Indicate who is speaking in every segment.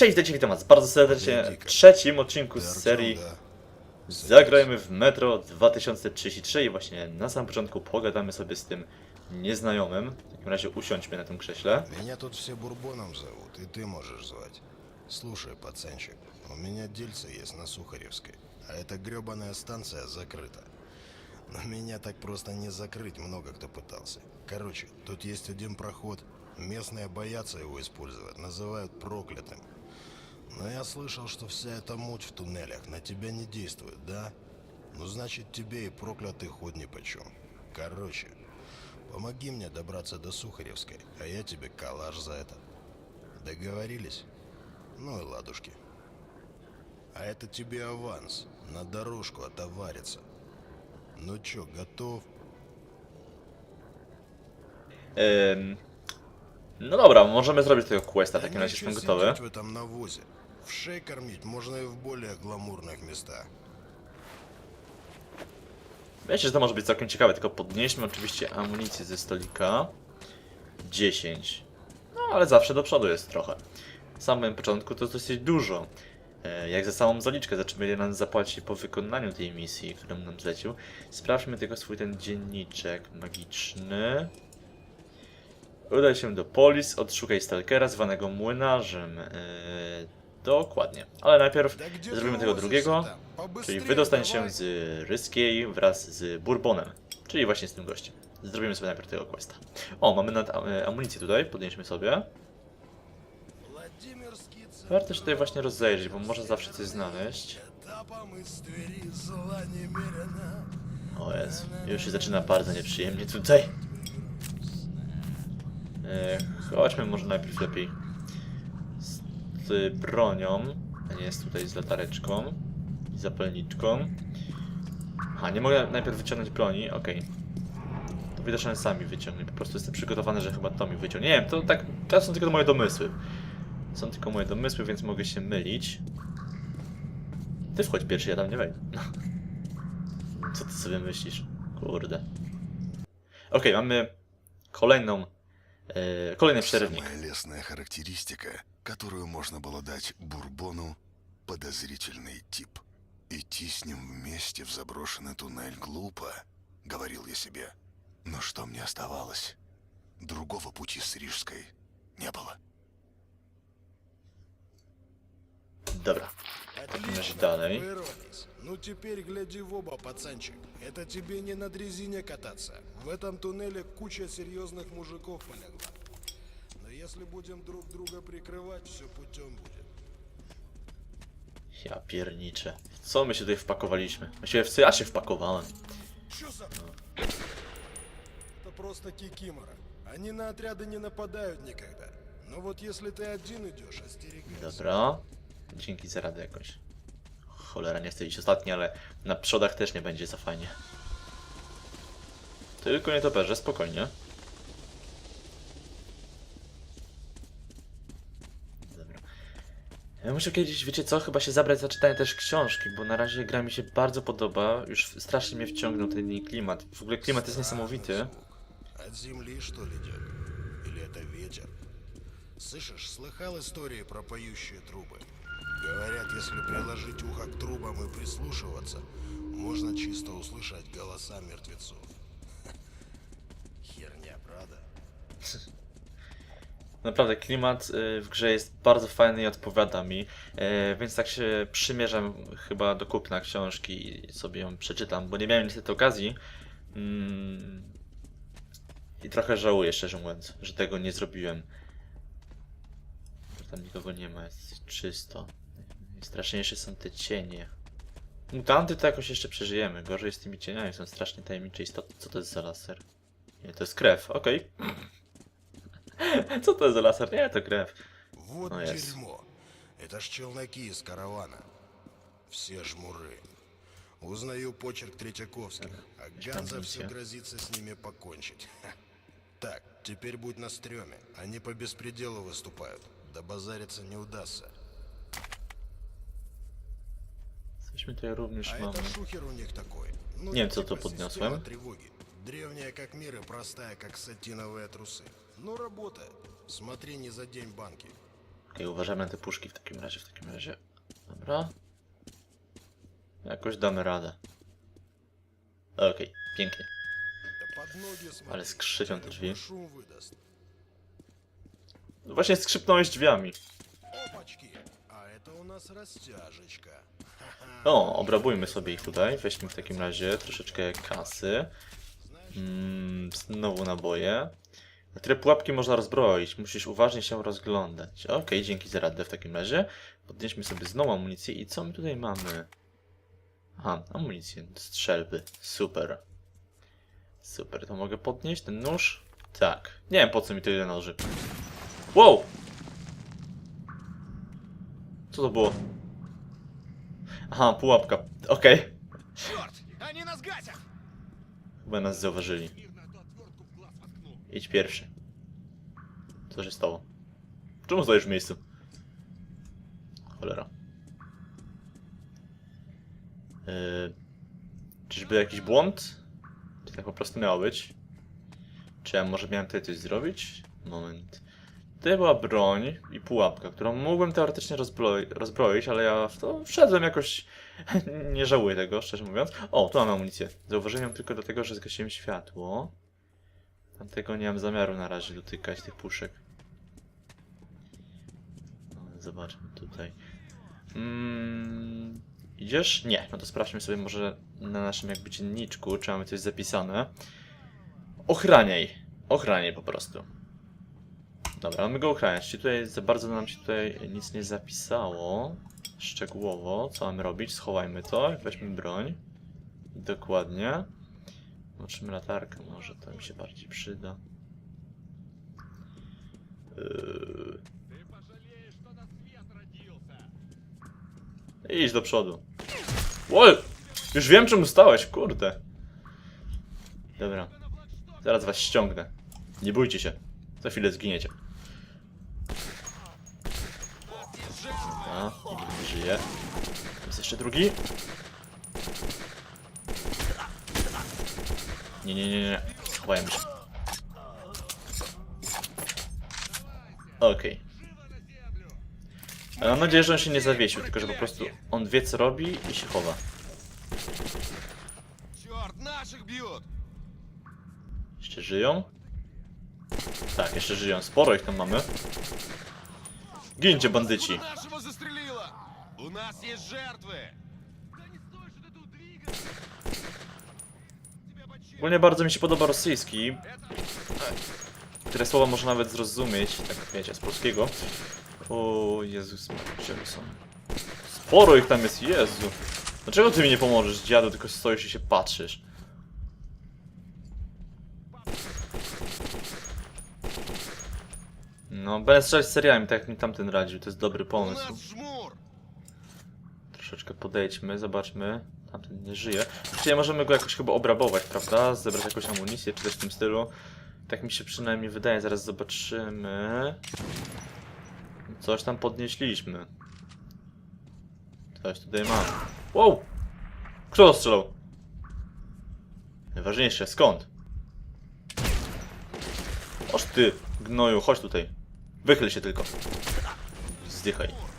Speaker 1: Cześć, witajcie, witam was bardzo serdecznie w trzecim odcinku z serii Zagrajmy w Metro 2033 i właśnie na samym początku pogadamy sobie z tym nieznajomym. W takim razie usiądźmy na tym krześle.
Speaker 2: Меня тут все Бурбоном зовут, и ты можешь звать. Слушай, пацанчик, у меня дельце есть на Сухаревской, а эта гребаная станция закрыта. Но меня так просто не закрыть, много кто пытался. Короче, тут есть один проход, местные боятся его использовать, называют проклятым. Но я слышал, что вся эта муть в туннелях на тебя не действует, да? Ну значит тебе и проклятый ход нипочем. Короче, помоги мне добраться до Сухаревской, а я тебе калаш за это. Договорились? Ну и ладушки. А это тебе аванс, на дорожку отовариться. Ну чё, готов?
Speaker 1: Ym, no dobra, możemy zrobić tego questa, w takim razie jestem gotowy.
Speaker 2: сидеть в этом навозе. В шей кормить можно и в более гламурных местах.
Speaker 1: Wiecie, że to może być całkiem ciekawe, tylko podnieśmy oczywiście amunicję ze stolika. 10. No ale zawsze do przodu jest trochę. W samym początku to jest dosyć dużo. E, Jak za samą zaliczkę, za czym będzie nam zapłacić po wykonaniu tej misji, którą nam zlecił. Sprawdźmy tylko swój ten dzienniczek magiczny. Udaj się do Polis, odszukaj Stalkera zwanego młynarzem. Dokładnie. Ale najpierw zrobimy tego drugiego, czyli wydostań się z Ryskiej wraz z Bourbonem, czyli właśnie z tym gościem. Zrobimy sobie najpierw tego questa. O, mamy nad e, amunicję tutaj, podnieśmy sobie. Warto się tutaj właśnie rozejrzeć, bo można zawsze coś znaleźć. O jest, już się zaczyna bardzo nieprzyjemnie tutaj. E, chodźmy może najpierw lepiej z bronią, a nie jest tutaj z latareczką i zapalniczką. A, nie mogę najpierw wyciągnąć broni, okej. To widocznie sami wyciągnie, po prostu jestem przygotowany, że chyba to mi wyciągnie. Nie wiem, to tak, to są tylko moje domysły. Są tylko moje domysły, więc mogę się mylić. Ty wchodź pierwszy, ja tam nie wejdę. Co ty sobie myślisz? Kurde. Okej, mamy kolejną. E, kolejny przerywnik.
Speaker 3: Самая лестная характеристика, которую можно было дать Бурбону – подозрительный тип. Идти с ним вместе в заброшенный туннель глупо, говорил я себе. Но что мне оставалось? Другого пути с Рижской не было.
Speaker 1: Dobra. dalej.
Speaker 2: вырвались. Ну теперь гляди в оба, пацанчик. Это тебе не на дрезине кататься. В этом туннеле куча серьезных мужиков полегла. Но если будем друг друга прикрывать, все путем будет.
Speaker 1: Ja pierniczę. Co my się tutaj wpakowaliśmy? Właściwie w co ja się wpakowałem?
Speaker 2: Чё за... Это просто кикимора. Они на отряды не нападают никогда. Но вот если ты один идешь, остерегайся.
Speaker 1: Dobra. Dzięki za radę jakoś. Cholera, nie chcę iść ostatni, ale na przodach też nie będzie za fajnie. Tylko nie toperze, spokojnie. Ja muszę kiedyś, wiecie co, chyba się zabrać za czytanie też książki, bo na razie gra mi się bardzo podoba. Już strasznie mnie wciągnął ten jej klimat. W ogóle klimat jest niesamowity.
Speaker 2: Звук. От земли, что ли, дед? Или это ветер? Слышишь, слыхал истории про поющие трубы? Говорят, если приложить ухо к трубам и прислушиваться, можно чисто услышать голоса мертвецов. Херня, правда?
Speaker 1: Naprawdę klimat y, w grze jest bardzo fajny i odpowiada mi, y, więc tak się przymierzam chyba do kupna książki i sobie ją przeczytam, bo nie miałem niestety okazji. Mm, I trochę żałuję, szczerze mówiąc, że tego nie zrobiłem. Tam nikogo nie ma, jest czysto. Straszniejsze są te cienie. Mutanty to jakoś jeszcze przeżyjemy. Gorzej z tymi cieniami, są strasznie tajemnicze istoty. Co to jest za laser? Nie, to jest krew, okej. Co to jest za laser? Nie, to krew.
Speaker 2: Вот
Speaker 1: Ну, ясно.
Speaker 2: дерьмо. Это ж челноки из каравана. Все жмуры. Узнаю почерк Третьяковских, а Ганза все грозится с ними покончить. Ха. Так, теперь будь на стреме. Они по беспределу выступают. Добазариться не удастся.
Speaker 1: Cośmy tutaj również
Speaker 2: А
Speaker 1: mamy.
Speaker 2: это шухер у них такой. Ну,
Speaker 1: Не, это
Speaker 2: типа
Speaker 1: то поднес,
Speaker 2: система
Speaker 1: да?
Speaker 2: тревоги. Древняя как мир и простая как сатиновые трусы. Ну, работает. Смотри, не задень банки.
Speaker 1: Okej, uważamy na te puszki w takim razie, w takim razie. Dobra. Jakoś damy radę. Okej, pięknie.
Speaker 2: Да под ноги смотри,
Speaker 1: Ale skrzypią te drzwi.
Speaker 2: шум выдаст.
Speaker 1: No właśnie skrzypnąłeś drzwiami.
Speaker 2: Опачки, а это у нас растяжечка.
Speaker 1: O, obrabujmy sobie ich tutaj. Weźmy w takim razie troszeczkę kasy.
Speaker 2: Знаешь,
Speaker 1: Mm, znowu naboje. Niektóre pułapki można rozbroić, musisz uważnie się rozglądać. Okej, okay, dzięki za radę w takim razie. Podnieśmy sobie znowu amunicję i co my tutaj mamy? Aha, amunicję strzelby. Super. Super, to mogę podnieść ten nóż? Tak. Nie wiem po co mi tyle noży. Wow! Co to było? Aha, pułapka. Okej.
Speaker 4: Okay.
Speaker 1: Chyba nas zauważyli. Idź pierwszy. Co się stało? Czemu stoisz w miejscu? Cholera. Yy, czyżby jakiś błąd? Czy tak po prostu miało być? Czy ja może miałem tutaj coś zrobić? Moment. Tutaj była broń i pułapka, którą mógłbym teoretycznie rozbroi rozbroić, ale ja w to wszedłem jakoś... nie żałuję tego, szczerze mówiąc. O, tu mam amunicję. Zauważyłem ją tylko dlatego, że zgasiłem światło. Tamtego nie mam zamiaru na razie dotykać tych puszek. No, Zobaczmy tutaj. Mm, idziesz? Nie. No to sprawdźmy sobie może na naszym jakby dzienniczku, czy mamy coś zapisane. Ochraniaj. Ochraniaj po prostu. Dobra, mamy go ochraniać. Czyli tutaj za bardzo nam się tutaj nic nie zapisało. Szczegółowo, co mamy robić? Schowajmy to, weźmy broń. Dokładnie. Zobaczymy latarkę, może to mi się bardziej przyda. Yy... Idź do przodu. Oj! Już wiem czemu stałeś, kurde. Dobra. Zaraz was ściągnę. Nie bójcie się. Za chwilę zginiecie. A, nie żyje. Jest jeszcze drugi. Nie, nie, nie, nie. Chowałem się. Okej. Okay. Mam nadzieję, że on się nie zawiesił, tylko że po prostu on wie co robi i się chowa. Jeszcze żyją? Tak, jeszcze żyją. Sporo ich tam mamy. Gincie, bandyci!
Speaker 4: U nas jest żertwy!
Speaker 1: Ogólnie bardzo mi się podoba rosyjski. Które słowa można nawet zrozumieć, tak wiecie, z polskiego. O Jezus, są? Sporo ich tam jest, Jezu. Dlaczego ty mi nie pomożesz, dziadu, tylko stoisz i się patrzysz? No, będę strzelać seriami, tak jak mi tamten radził, to jest dobry pomysł troszeczkę podejdźmy, zobaczmy. Tamten nie żyje. Znaczy, Czyli możemy go jakoś chyba obrabować, prawda? Zebrać jakąś amunicję, czy coś w tym stylu. Tak mi się przynajmniej wydaje, zaraz zobaczymy. Coś tam podnieśliśmy. Coś tutaj mam. Wow! Kto ostrzelał? Najważniejsze, skąd? Oż ty, gnoju, chodź tutaj. Wychyl się tylko. Zdychaj.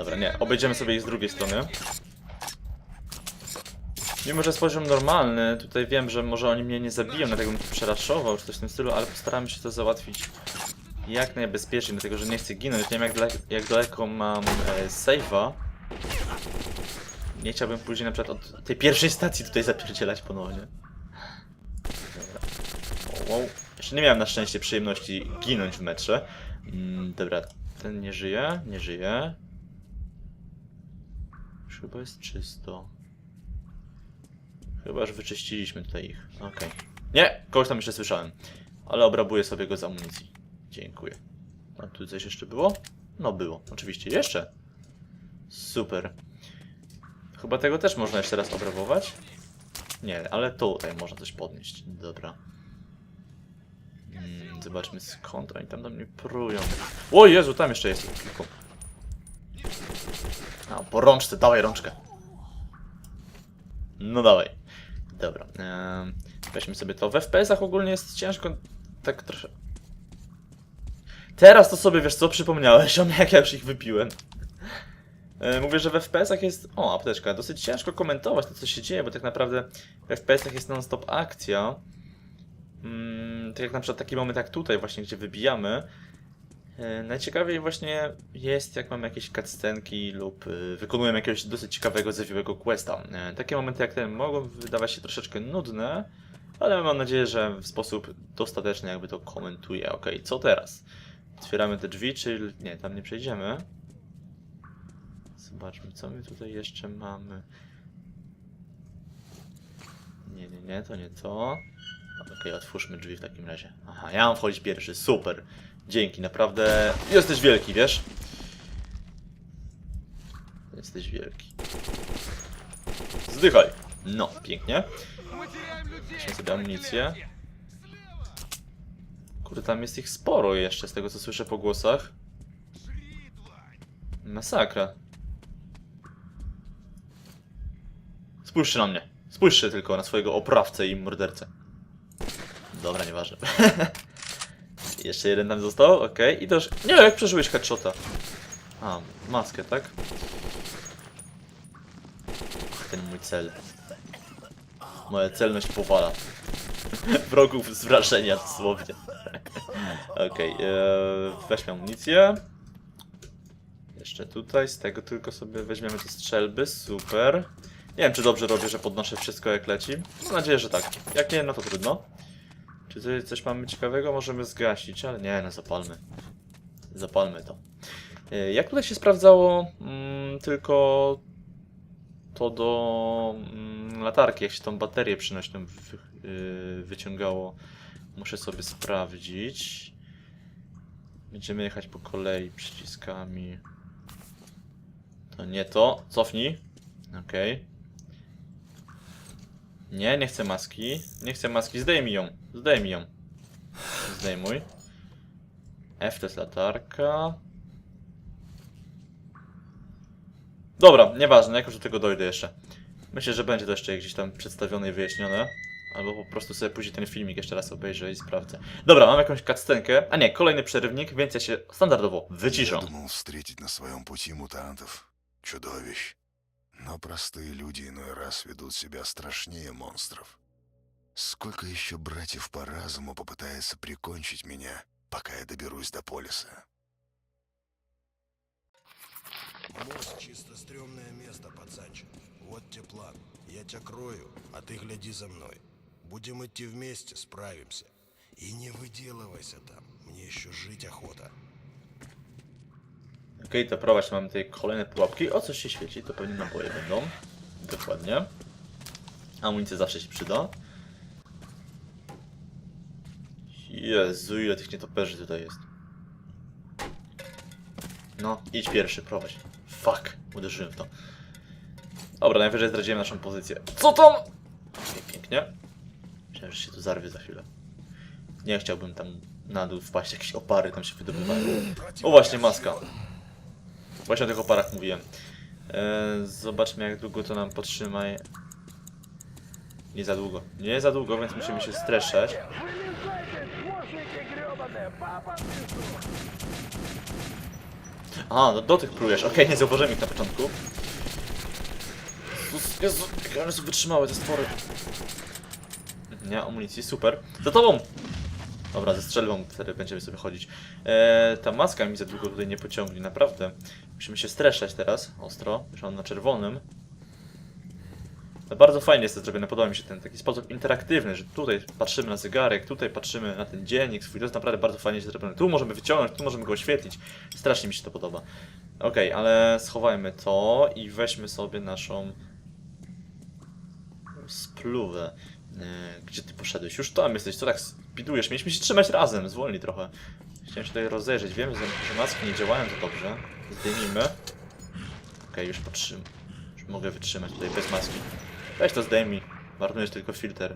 Speaker 1: Dobra, nie, obejdziemy sobie ich z drugiej strony. Mimo, że jest poziom normalny, tutaj wiem, że może oni mnie nie zabiją, dlatego bym przeraszował, czy coś w tym stylu, ale postaramy się to załatwić jak najbezpieczniej, dlatego że nie chcę ginąć. Nie wiem, jak, daleko, jak daleko mam e, save'a. Nie chciałbym później na przykład od tej pierwszej stacji tutaj zapierdzielać ponownie. Dobra. O, wow. Jeszcze nie miałem na szczęście przyjemności ginąć w metrze. Mm, dobra, ten nie żyje, nie żyje. Chyba jest czysto. Chyba, że wyczyściliśmy tutaj ich. Okej. Nie! Kogoś tam jeszcze słyszałem. Ale obrabuję sobie go z amunicji. Dziękuję. A tu coś jeszcze było? No było. Oczywiście. Jeszcze. Super. Chyba tego też można jeszcze raz obrabować? Nie, ale tutaj można coś podnieść. Dobra. Mm, zobaczmy skąd oni tam do mnie prują. O Jezu, tam jeszcze jest kilku. A, po rączce, dawaj rączkę. No dawaj. Dobra. em, weźmy sobie to. W FPS-ach ogólnie jest ciężko tak trosze... Teraz to sobie, wiesz co, przypomniałeś o mnie, jak ja już ich wypiłem. E, Mówię, że w FPS-ach jest... O, apteczka. Dosyć ciężko komentować to, co się dzieje, bo tak naprawdę w FPS-ach jest non-stop akcja. Mm, tak jak na przykład taki moment jak tutaj właśnie, gdzie wybijamy. E, Najciekawiej właśnie jest, jak mamy jakieś cutscenki lub y, wykonujemy jakiegoś dosyć ciekawego, zawiłego questa. E, Takie momenty jak ten mogą wydawać się troszeczkę nudne, ale mam nadzieję, że w sposób dostateczny jakby to komentuje. Ok, co teraz? Otwieramy te drzwi, czy... Nie, tam nie przejdziemy. Zobaczmy, co my tutaj jeszcze mamy. Nie, nie, nie, to nie to. Okej, otwórzmy drzwi w takim razie. Aha, ja mam wchodzić pierwszy, super. Dzięki, naprawdę. Jesteś wielki, wiesz? Jesteś wielki. Zdychaj. No, pięknie. Weźmy sobie amunicję. Kurde, tam jest ich sporo jeszcze, z tego co słyszę po głosach. Masakra. Spójrzcie na mnie. Spójrzcie tylko na swojego oprawcę i mordercę. Dobra, nieważne. Jeszcze jeden tam został, okej. I też... Nie, jak przeżyłeś headshota? A, maskę, tak? Ten mój cel. Moja celność powala. Wrogów z wrażenia, dosłownie. Okej, okay, weźmy amunicję. Jeszcze tutaj, z tego tylko sobie weźmiemy te strzelby, super. Nie wiem, czy dobrze robię, że podnoszę wszystko jak leci. Mam nadzieję, że tak. Jak nie, no to trudno. Czy tutaj coś mamy ciekawego? Możemy zgasić, ale nie, no zapalmy. Zapalmy to. E, Jak tutaj się sprawdzało mm, tylko to do mm, latarki, jak się tą baterię przynośną yy, wyciągało. Muszę sobie sprawdzić. Będziemy jechać po kolei przyciskami. To nie to. Cofnij. Okej. Nie, nie chcę maski. Nie chcę maski. Zdejmij ją. Zdejmij ją. Zdejmuj. F to jest latarka. Dobra, nieważne, jakoś do tego dojdę jeszcze. Myślę, że będzie to jeszcze gdzieś tam przedstawione i wyjaśnione. Albo po prostu sobie później ten filmik jeszcze raz obejrzę i sprawdzę. Dobra, mam jakąś cutscenkę. A nie, kolejny przerywnik, więc ja się standardowo
Speaker 3: Я
Speaker 1: wyciszę.
Speaker 3: думал встретить на своем пути мутантов, чудовищ. Но простые люди иной раз ведут себя страшнее монстров. Сколько еще братьев по разуму попытается прикончить меня, пока я доберусь до полиса?
Speaker 2: Мост чисто стрёмное место, пацанчик. Вот тебе план. Я тебя крою, а ты гляди за мной. Будем идти вместе, справимся. И не выделывайся там. Мне еще жить охота.
Speaker 1: Okej, to prowadź, mamy tutaj kolejne pułapki. O, coś się świeci, to pewnie naboje będą. Dokładnie. Amunicja zawsze się przyda. Jezu, ile tych nietoperzy tutaj jest. No, idź pierwszy, prowadź. Fuck, uderzyłem w to. Dobra, najwyżej zdradziłem naszą pozycję. Co tam? Pięknie. Myślałem, że się tu zarwie za chwilę. Nie chciałbym tam na dół wpaść, jakieś opary tam się wydobywają. O właśnie, maska. Właśnie o tych oparach mówiłem. E, zobaczmy jak długo to nam potrzyma. Nie za długo. Nie za długo, więc musimy się streszczać. A, do, do tych plujesz. Okej, nie zauważyłem ich na początku. Jezus, Jezu, jak one są wytrzymałe te stwory. Nie, amunicji, super. Za tobą! Dobra, ze strzelbą wtedy będziemy sobie chodzić. Eee, ta maska mi za długo tutaj nie pociągnie, naprawdę. Musimy się streszczać teraz, ostro. Już mam na czerwonym. Bardzo fajnie jest to zrobione, podoba mi się ten taki sposób interaktywny, że tutaj patrzymy na zegarek, tutaj patrzymy na ten dziennik swój, to jest naprawdę bardzo fajnie się zrobione. Tu możemy wyciągnąć, tu możemy go oświetlić. Strasznie mi się to podoba. Okej, ale schowajmy to i weźmy sobie naszą spluwę. Eee, Gdzie ty poszedłeś? Już tam jesteś, co tak spidujesz? Mieliśmy się trzymać razem, zwolnij trochę. Chciałem się tutaj rozejrzeć, wiem, że maski nie działają za dobrze. Zdejmijmy. Okej, już potrzym. Już mogę wytrzymać tutaj bez maski. Weź to zdejmij. Marnujesz tylko filtr.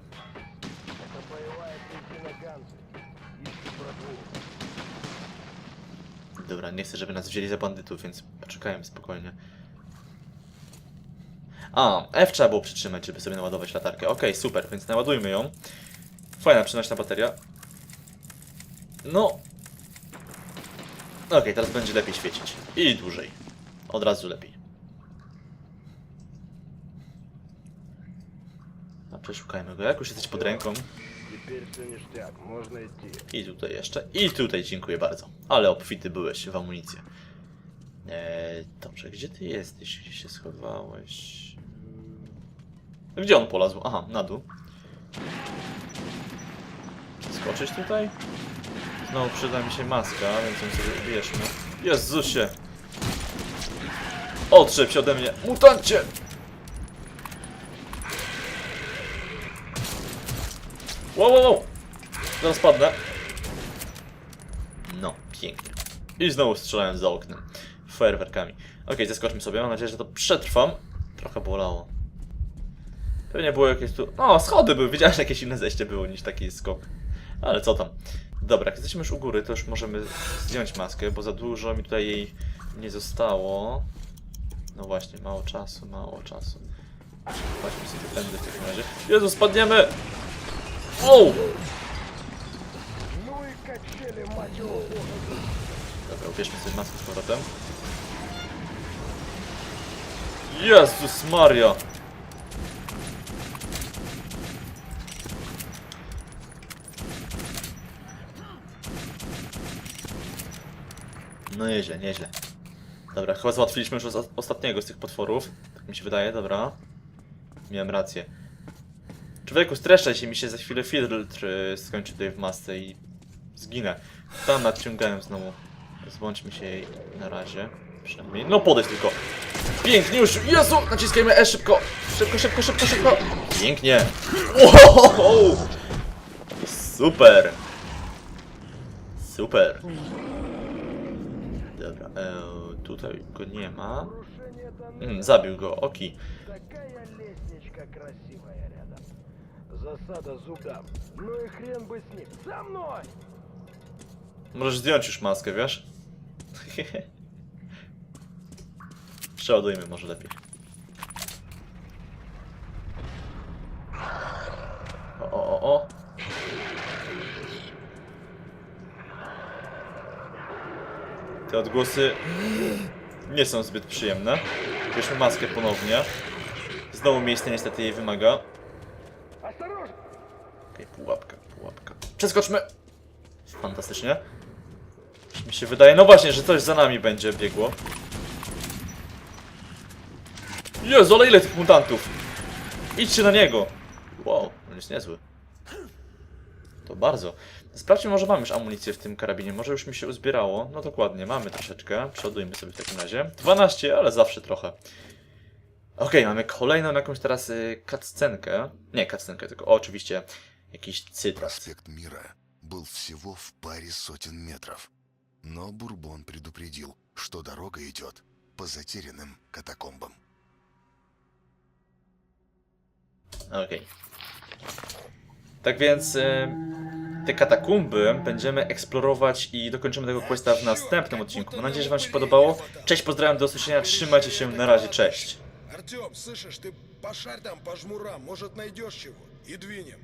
Speaker 1: Dobra, nie chcę, żeby nas wzięli za bandytów, więc poczekajmy spokojnie. A, F trzeba było przytrzymać, żeby sobie naładować latarkę. Okej, okay, super, więc naładujmy ją. Fajna, przynośna bateria. No. Okej, okay, teraz będzie lepiej świecić. I dłużej. Od razu lepiej. A przeszukajmy go. Jak już jesteś pod ręką. I tutaj jeszcze. I tutaj dziękuję bardzo. Ale obfity byłeś w amunicję. Eee, dobrze, gdzie ty jesteś? Gdzie się schowałeś? Gdzie on polazł? Aha, na dół. Skoczyć tutaj? Znowu przyda mi się maska, więc ją sobie bierzmy. Jezusie! Odrzep się ode mnie! Mutancie! Wow, wow, wow! Zaraz padnę. No, pięknie. I znowu strzelałem za oknem. Fajerwerkami. Okej, zeskoczmy sobie. Mam nadzieję, że to przetrwam. Trochę bolało. Pewnie było jakieś tu... O, schody były. Wiedziałem, że jakieś inne zejście było niż taki skok. Ale co tam. Dobra, jak jesteśmy już u góry, to już możemy zdjąć maskę, bo za dużo mi tutaj jej nie zostało. No właśnie, mało czasu, mało czasu. Chodźmy sobie tędy w takim razie. Jezu, spadniemy! Wow! Dobra, ubierzmy sobie maskę z powrotem. Jezus Maria! No nieźle, nieźle. Dobra, chyba załatwiliśmy już os- ostatniego z tych potworów. Tak mi się wydaje, dobra. Miałem rację. Człowieku, streszczaj się, mi się za chwilę filtr skończy tutaj w masce i zginę. Tam nadciągałem znowu. Zbądźmy się jej na razie. Przynajmniej. No podejść tylko. Pięknie już. Jezu! Naciskajmy E szybko. Szybko, szybko, szybko, szybko. Pięknie. Wow! Super. Super. Dobra, e, tutaj go nie ma. Mm, zabił go, oki.
Speaker 2: Такая лестничка красивая рядом. Засада зубам. Ну и хрен бы с ним. За мной!
Speaker 1: Możesz zdjąć już maskę, wiesz? Przeładujmy może lepiej. Te odgłosy nie są zbyt przyjemne. Bierzmy maskę ponownie. Znowu miejsce niestety jej wymaga. Okej, pułapka, pułapka. Przeskoczmy! Fantastycznie. Mi się wydaje, no właśnie, że coś za nami będzie biegło. Jezu, ale ile tych mutantów! Idźcie na niego! Wow, on jest niezły. To bardzo. Sprawdźmy, może mamy już amunicję w tym karabinie, może już mi się uzbierało. No dokładnie, mamy troszeczkę. Przodujmy sobie w takim razie. 12, ale zawsze trochę. Okej, mamy kolejną jakąś teraz y, cutscenkę. Nie cutscenkę, tylko o, oczywiście jakiś cytat.
Speaker 3: Проспект Мира был всего в паре сотен метров. Но Бурбон предупредил, что дорога идет по затерянным катакомбам.
Speaker 1: Okej. Tak więc y, te katakumby będziemy eksplorować i dokończymy tego questa w następnym odcinku. Mam nadzieję, że Wam się podobało. Cześć, pozdrawiam, do usłyszenia, trzymajcie się, na razie, cześć.
Speaker 5: Артем, слышишь, ты пошарь там по жмурам, может найдешь чего, и двинем.